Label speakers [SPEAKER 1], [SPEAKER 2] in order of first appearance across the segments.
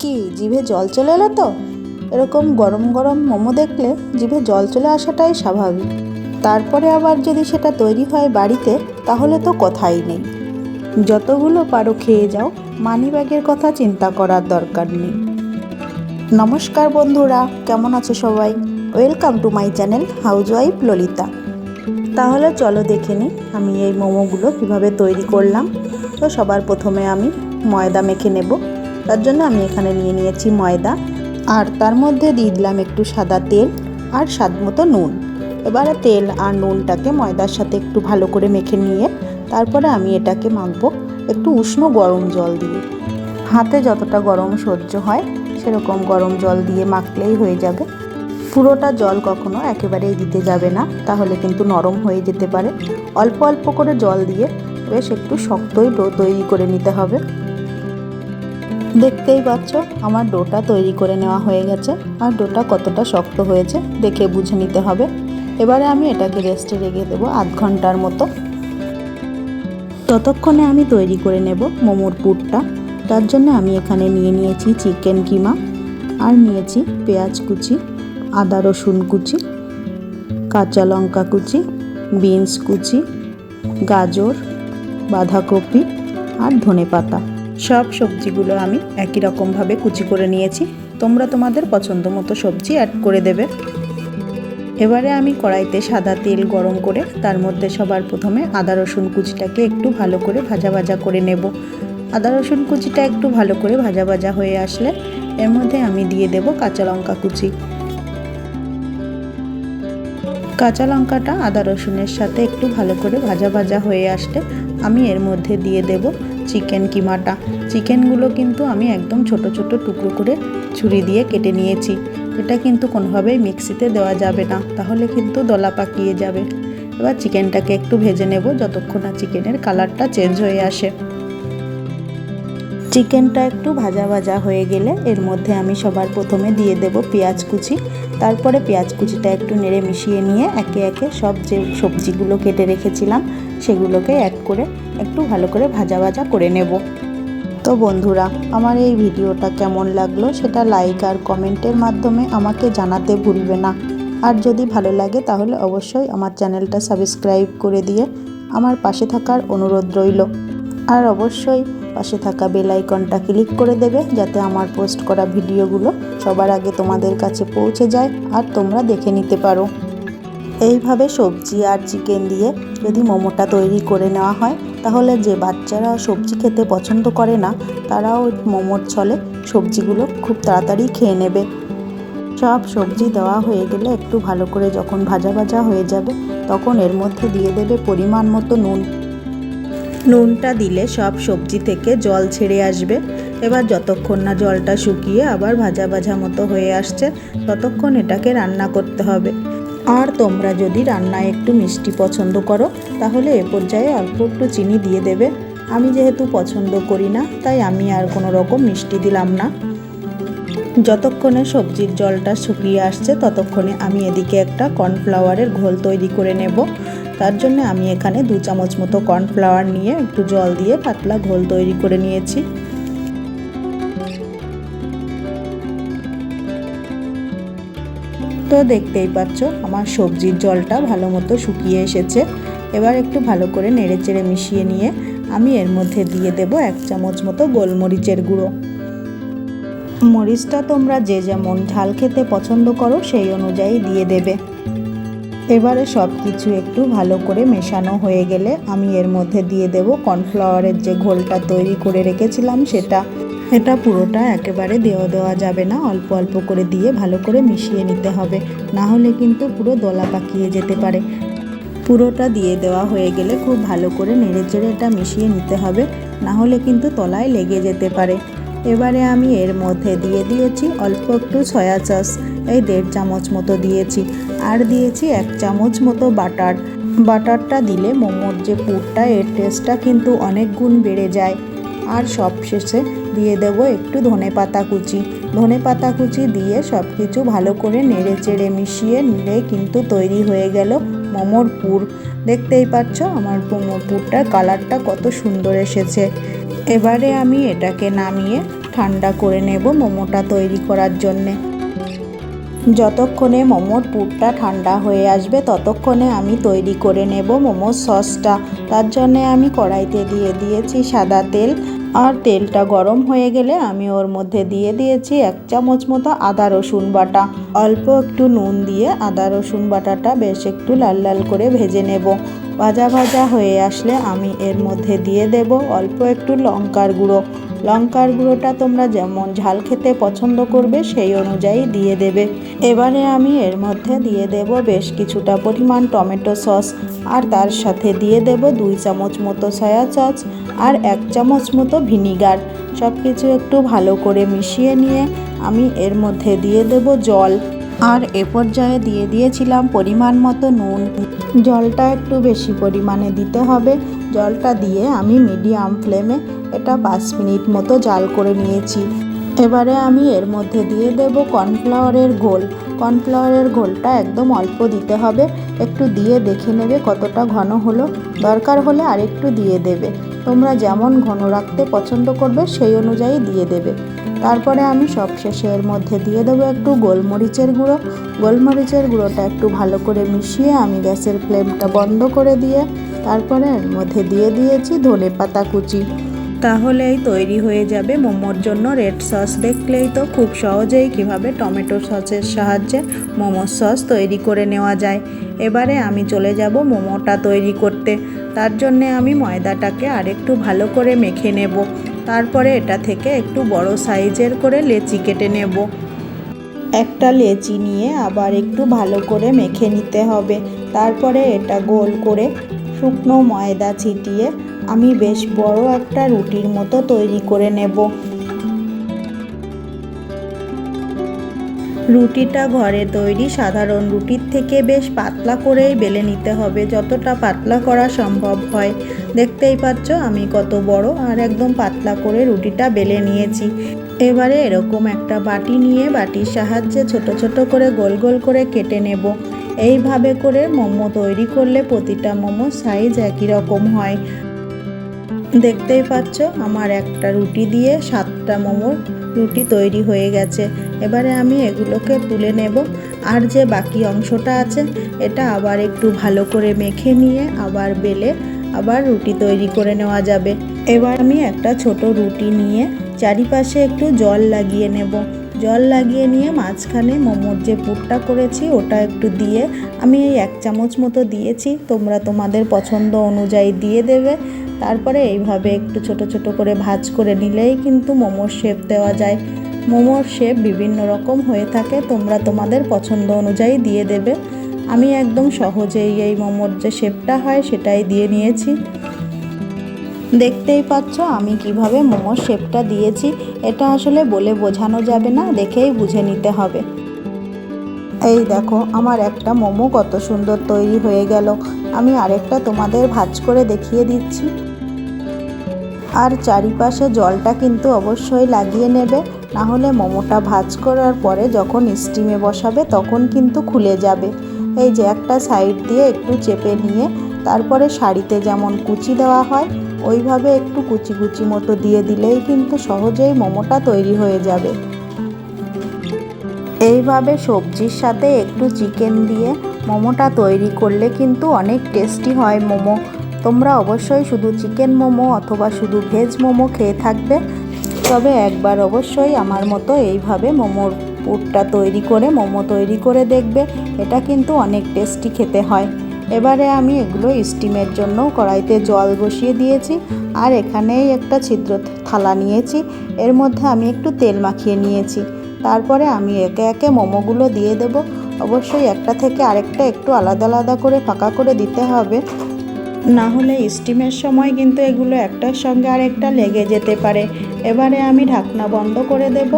[SPEAKER 1] কি জিভে জল চলে এলো তো? এরকম গরম গরম মোমো দেখলে জিভে জল চলে আসাটাই স্বাভাবিক। তারপরে আবার যদি সেটা তৈরি হয় বাড়িতে, তাহলে তো কথাই নেই। যতগুলো পারো খেয়ে যাও, মানিব্যাগের কথা চিন্তা করার দরকার নেই। নমস্কার বন্ধুরা, কেমন আছো সবাই? Welcome to my channel housewife Lalita. তাহলে চলো দেখে নিই, আমি এই মোমোগুলো কীভাবে তৈরি করলাম। তো সবার প্রথমে আমি ময়দা মেখে নেব। তার জন্য আমি এখানে নিয়ে নিয়েছি ময়দা। আর তার মধ্যে দিয়ে দিলাম একটু সাদা তেল আর স্বাদ মতো নুন। এবারে তেল আর নুনটাকে ময়দার সাথে একটু ভালো করে মেখে নিয়ে তারপরে আমি এটাকে মাখবো একটু উষ্ণ গরম জল দিয়ে। হাতে যতটা গরম সহ্য হয়, সেরকম গরম জল দিয়ে মাখলেই হয়ে যাবে। পুরোটা জল কখনো একেবারেই দিতে যাবে না, তাহলে কিন্তু নরম হয়ে যেতে পারে। অল্প অল্প করে জল দিয়ে বেশ একটু শক্তই ডো তৈরি করে নিতে হবে। দেখতেই পাচ্ছ, আমার ডোটা তৈরি করে নেওয়া হয়ে গেছে। আর ডোটা কতটা শক্ত হয়েছে, দেখে বুঝে নিতে হবে। এবারে আমি এটাকে রেস্টে রেখে দেবো আধ ঘণ্টার মতো। ততক্ষণে আমি তৈরি করে নেব মোমোর পুরটা। তার জন্য আমি এখানে নিয়ে নিয়েছি চিকেন কিমা। আর নিয়েছি পেঁয়াজ কুচি, আদা রসুন কুচি, কাঁচা লঙ্কা কুচি, বিনস কুচি, গাজর, বাঁধাকপি আর ধনে পাতা সব সবজিগুলো আমি একই রকমভাবে কুচি করে নিয়েছি। তোমরা তোমাদের পছন্দ মতো সবজি অ্যাড করে দেবে। এবারে আমি কড়াইতে সাদা তেল গরম করে তার মধ্যে সবার প্রথমে আদা, রসুন কুচিটাকে একটু ভালো করে ভাজা ভাজা করে নেব। আদা, রসুন কুচিটা একটু ভালো করে ভাজা ভাজা হয়ে আসলে এর মধ্যে আমি দিয়ে দেব কাঁচা লঙ্কা কুচি। কাঁচা লঙ্কাটা আদা, রসুনের সাথে একটু ভালো করে ভাজা ভাজা হয়ে আসলে আমি এর মধ্যে দিয়ে দেব চিকেন কিমাটা। চিকেনগুলো কিন্তু আমি একদম ছোট ছোট টুকরো করে ছুরি দিয়ে কেটে নিয়েছি। এটা কিন্তু কোনোভাবেই মিক্সিতে দেওয়া যাবে না, তাহলে কিন্তু দলা পাকিয়ে যাবে। এবার চিকেনটাকে একটু ভেজে নেব, যতক্ষণ না চিকেনের কালারটা চেঞ্জ হয়ে আসে। চিকেনটা একটু ভাজা ভাজা হয়ে গেলে এর মধ্যে আমি সবার প্রথমে দিয়ে দেব পেঁয়াজ কুচি। তারপরে পেঁয়াজ কুচিটা একটু নেড়ে মিশিয়ে নিয়ে একে একে সব যে সবজিগুলো কেটে রেখেছিলাম, সেগুলোকে এক করে একটু ভালো করে ভাজা ভাজা করে নেব। তো বন্ধুরা, আমার এই ভিডিওটা কেমন লাগল সেটা লাইক আর কমেন্টের মাধ্যমে আমাকে জানাতে ভুলবে না। আর যদি ভালো লাগে তাহলে অবশ্যই আমার চ্যানেলটা সাবস্ক্রাইব করে দিয়ে আমার পাশে থাকার অনুরোধ রইল। আর অবশ্যই পাশে থাকা বেল আইকনটা ক্লিক করে দেবে, যাতে আমার পোস্ট করা ভিডিওগুলো সবার আগে তোমাদের কাছে পৌঁছে যায় আর তোমরা দেখে নিতে পারো। এইভাবে সবজি আর চিকেন দিয়ে যদি মোমোটা তৈরি করে নেওয়া হয়, তাহলে যে বাচ্চারা সবজি খেতে পছন্দ করে না, তারাও মোমোর ছলে সবজিগুলো খুব তাড়াতাড়ি খেয়ে নেবে। সব সবজি দেওয়া হয়ে গেলে একটু ভালো করে যখন ভাজা ভাজা হয়ে যাবে, তখন এর মধ্যে দিয়ে দেবে পরিমাণ মতো নুন। নুনটা দিলে সব সবজি থেকে জল ছেড়ে আসবে। এবার যতক্ষণ না জলটা শুকিয়ে আবার ভাজা ভাজা মতো হয়ে আসছে, ততক্ষণ এটাকে রান্না করতে হবে। আর তোমরা যদি রান্নায় একটু মিষ্টি পছন্দ করো, তাহলে এ পর্যায়ে অল্প একটু চিনি দিয়ে দেবে। আমি যেহেতু পছন্দ করি না, তাই আমি আর কোনো রকম মিষ্টি দিলাম না। যতক্ষণে সবজির জলটা শুকিয়ে আসছে, ততক্ষণে আমি এদিকে একটা কর্নফ্লাওয়ারের ঘোল তৈরি করে নেব। তার জন্য আমি এখানে দু চামচ মতো কর্নফ্লাওয়ার নিয়ে একটু জল দিয়ে পাতলা ঘোল তৈরি করে নিয়েছি। তো দেখতেই পাচ্ছ, আমার সবজির জলটা ভালো মতো শুকিয়ে এসেছে। এবার একটু ভালো করে নেড়ে চেড়ে মিশিয়ে নিয়ে আমি এর মধ্যে দিয়ে দেব এক চামচ মতো গোলমরিচের গুঁড়ো। মরিচটা তোমরা যে যেমন ঝাল খেতে পছন্দ করো, সেই অনুযায়ী দিয়ে দেবে। এবারে সব কিছু একটু ভালো করে মেশানো হয়ে গেলে আমি এর মধ্যে দিয়ে দেব কর্নফ্লাওয়ারের যে ঘোলটা তৈরি করে রেখেছিলাম সেটা। এটা পুরোটা একেবারে দেওয়া দেওয়া যাবে না, অল্প অল্প করে দিয়ে ভালো করে মিশিয়ে নিতে হবে। না হলে কিন্তু পুরো দলা পাকিয়ে যেতে পারে। পুরোটা দিয়ে দেওয়া হয়ে গেলে খুব ভালো করে নেড়ে চেড়ে এটা মিশিয়ে নিতে হবে, না হলে কিন্তু তলায় লেগে যেতে পারে। এবারে আমি এর মধ্যে দিয়ে দিয়েছি অল্প একটু সয়া সস, এই দেড় চামচ মতো দিয়েছি। আর দিয়েছি এক চামচ মতো বাটার। বাটারটা দিলে মোমোর যে পুরটা, এর টেস্টটা কিন্তু অনেক গুণ বেড়ে যায়। আর সব শেষে দিয়ে দেব একটু ধনে পাতা কুচি। ধনে পাতা কুচি দিয়ে সব কিছু ভালো করে নেড়ে চেড়ে মিশিয়ে নিলে কিন্তু তৈরি হয়ে গেল মোমোর পুর। দেখতেই পাচ্ছ, আমার মোমোর পুরটার কালারটা কত সুন্দর এসেছে। এবারে আমি এটাকে নামিয়ে ঠান্ডা করে নেব মোমোটা তৈরি করার জন্যে। যতক্ষণে মোমোর পুরটা ঠান্ডা হয়ে আসবে, ততক্ষণে আমি তৈরি করে নেব মোমোর সসটা। তার জন্যে আমি কড়াইতে দিয়ে দিয়েছি সাদা তেল আর তেলটা গরম হয়ে গেলে আমি ওর মধ্যে দিয়ে দিয়েছি এক চামচ মতো আদা রসুন বাটা। অল্প একটু নুন দিয়ে আদা রসুন বাটাটা বেশ একটু লাল লাল করে ভেজে নেব। ভাজা ভাজা হয়ে আসলে আমি এর মধ্যে দিয়ে দেব অল্প একটু লঙ্কার গুঁড়ো। লঙ্কার গুঁড়োটা তোমরা যেমন ঝাল খেতে পছন্দ করবে, সেই অনুযায়ী দিয়ে দেবে। এবারে আমি এর মধ্যে দিয়ে দেব বেশ কিছুটা পরিমাণ টমেটো সস, আর তার সাথে দিয়ে দেব দুই চামচ মতো সয়া সস আর এক চামচ মতো ভিনিগার। সব কিছু একটু ভালো করে মিশিয়ে নিয়ে আমি এর মধ্যে দিয়ে দেব জল। আর এ পর্যায়ে দিয়ে দিয়েছিলাম পরিমাণ মতো নুন। জলটা একটু বেশি পরিমাণে দিতে হবে। জলটা দিয়ে আমি মিডিয়াম ফ্লেমে এটা পাঁচ মিনিট মতো জাল করে নিয়েছি। এবারে আমি এর মধ্যে দিয়ে দেব কর্নফ্লাওয়ারের ঘোল। কর্নফ্লাওয়ারের ঘোলটা একদম অল্প দিতে হবে। একটু দিয়ে দেখে নেবে কতটা ঘন হলো। দরকার হলে আরেকটু দিয়ে দেবে। তোমরা যেমন ঘন রাখতে পছন্দ করবে, সেই অনুযায়ী দিয়ে দেবে। তারপরে আমি সবশেষে এর মধ্যে দিয়ে দেবো একটু গোলমরিচের গুঁড়ো। গোলমরিচের গুঁড়োটা একটু ভালো করে মিশিয়ে আমি গ্যাসের ফ্লেমটা বন্ধ করে দিয়ে, তারপরে এর মধ্যে দিয়ে দিয়েছি ধনে পাতা কুচি। তাহলেই তৈরি হয়ে যাবে মোমোর জন্য রেড সস। দেখলেই তো খুব সহজেই কীভাবে টমেটো সসের সাহায্যে মোমোর সস তৈরি করে নেওয়া যায়। এবারে আমি চলে যাব মোমোটা তৈরি করতে। তার জন্যে আমি ময়দাটাকে আরেকটু ভালো করে মেখে নেব। তারপরে এটা থেকে একটু বড় সাইজের করে লেচি কেটে নেব। একটা লেচি নিয়ে আবার একটু ভালো করে মেখে নিতে হবে। তারপরে এটা গোল করে শুকনো ময়দা ছিটিয়ে আমি বেশ বড় একটা রুটির মতো তৈরি করে নেব। রুটিটা ঘরে তৈরি সাধারণ রুটির থেকে বেশ পাতলা করেই বেলে নিতে হবে, যতটা পাতলা করা সম্ভব হয়। দেখতেই পাচ্ছ, আমি কত বড় আর একদম পাতলা করে রুটিটা বেলে নিয়েছি। এবারে এরকম একটা বাটি নিয়ে বাটির সাহায্যে ছোট ছোট করে গোল গোল করে কেটে নেব। এইভাবে করে মোমো তৈরি করলে প্রতিটা মোমো সাইজ একই রকম হয়। দেখতেই পাচ্ছ, আমার একটা রুটি দিয়ে সাতটা মোমোর রুটি তৈরি হয়ে গেছে। এবারে আমি এগুলোকে তুলে নেব। আর যে বাকি অংশটা আছে, এটা আবার একটু ভালো করে মেখে নিয়ে আবার বেলে আবার রুটি তৈরি করে নেওয়া যাবে। এবার আমি একটা ছোট রুটি নিয়ে চারিপাশে একটু জল লাগিয়ে নেব। জল লাগিয়ে নিয়ে মাঝখানে মোমোর যে পুরটা করেছি, ওটা একটু দিয়ে আমি এই এক চামচ মতো দিয়েছি। তোমরা তোমাদের পছন্দ অনুযায়ী দিয়ে দেবে। তারপরে এইভাবে একটু ছোট ছোট করে ভাজ করে নিলেই কিন্তু মোমোর শেপ দেওয়া যায়। মোমোর শেপ বিভিন্ন রকম হয়ে থাকে, তোমরা তোমাদের পছন্দ অনুযায়ী দিয়ে দেবে। আমি একদম সহজেই এই মোমোর যে শেপটা হয় সেটাই দিয়ে নিয়েছি। দেখতেই পাচ্ছ আমি কীভাবে মোমোর শেপটা দিয়েছি। এটা আসলে বলে বোঝানো যাবে না, দেখেই বুঝে নিতে হবে। এই দেখো, আমার একটা মোমো কত সুন্দর তৈরি হয়ে গেল। আমি আরেকটা তোমাদের ভাজ করে দেখিয়ে দিচ্ছি। আর চারিপাশে জলটা কিন্তু অবশ্যই লাগিয়ে নেবে না হলে মোমোটা ভাজ করার পরে যখন স্টিমে বসাবে তখন কিন্তু খুলে যাবে। এই যে একটা সাইড দিয়ে একটু চেপে নিয়ে, তারপরে শাড়িতে যেমন কুচি দেওয়া হয়, ওইভাবে একটু কুচি কুচি মতো দিয়ে দিলেই কিন্তু সহজেই মোমোটা তৈরি হয়ে যাবে। এইভাবে সবজির সাথে একটু চিকেন দিয়ে মোমোটা তৈরি করলে কিন্তু অনেক টেস্টি হয় মোমো। তোমরা অবশ্যই শুধু চিকেন মোমো অথবা শুধু ভেজ মোমো খেয়ে থাকবে। তবে একবার অবশ্যই আমার মতো এইভাবে মোমোর পুরটা তৈরি করে, মোমো তৈরি করে দেখবে। এটা কিন্তু অনেক টেস্টি খেতে হয়। এবারে আমি এগুলো স্টিমের জন্য কড়াইতে জল বসিয়ে দিয়েছি আর এখানেই একটা ছিদ্র থালা নিয়েছি। এর মধ্যে আমি একটু তেল মাখিয়ে নিয়েছি। তারপরে আমি একে একে মোমোগুলো দিয়ে দেব। অবশ্যই একটা থেকে আরেকটা একটু আলাদা আলাদা করে ফাঁকা করে দিতে হবে। না হলে স্টিমের সময় কিন্তু এগুলো একটার সঙ্গে আরেকটা লেগে যেতে পারে। এবারে আমি ঢাকনা বন্ধ করে দেব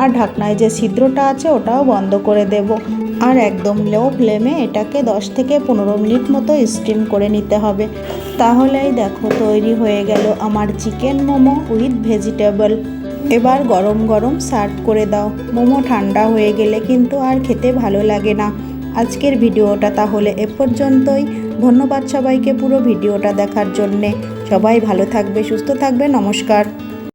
[SPEAKER 1] আর ঢাকনায় যে ছিদ্রটা আছে ওটাও বন্ধ করে দেব। আর একদম লো ফ্লেমে এটাকে 10 থেকে পনেরো মিনিট মতো স্টিম করে নিতে হবে। তাহলেই দেখো তৈরি হয়ে গেল আমার চিকেন মোমো উইথ ভেজিটেবল। এবার গরম গরম সার্ভ করে দাও। মোমো ঠান্ডা হয়ে গেলে কিন্তু আর খেতে ভালো লাগে না। আজকের ভিডিওটা তাহলে এ পর্যন্তই। ধন্যবাদ সবাইকে পুরো ভিডিওটা দেখার জন্যে। সবাই ভালো থাকবে, সুস্থ থাকবে, নমস্কার।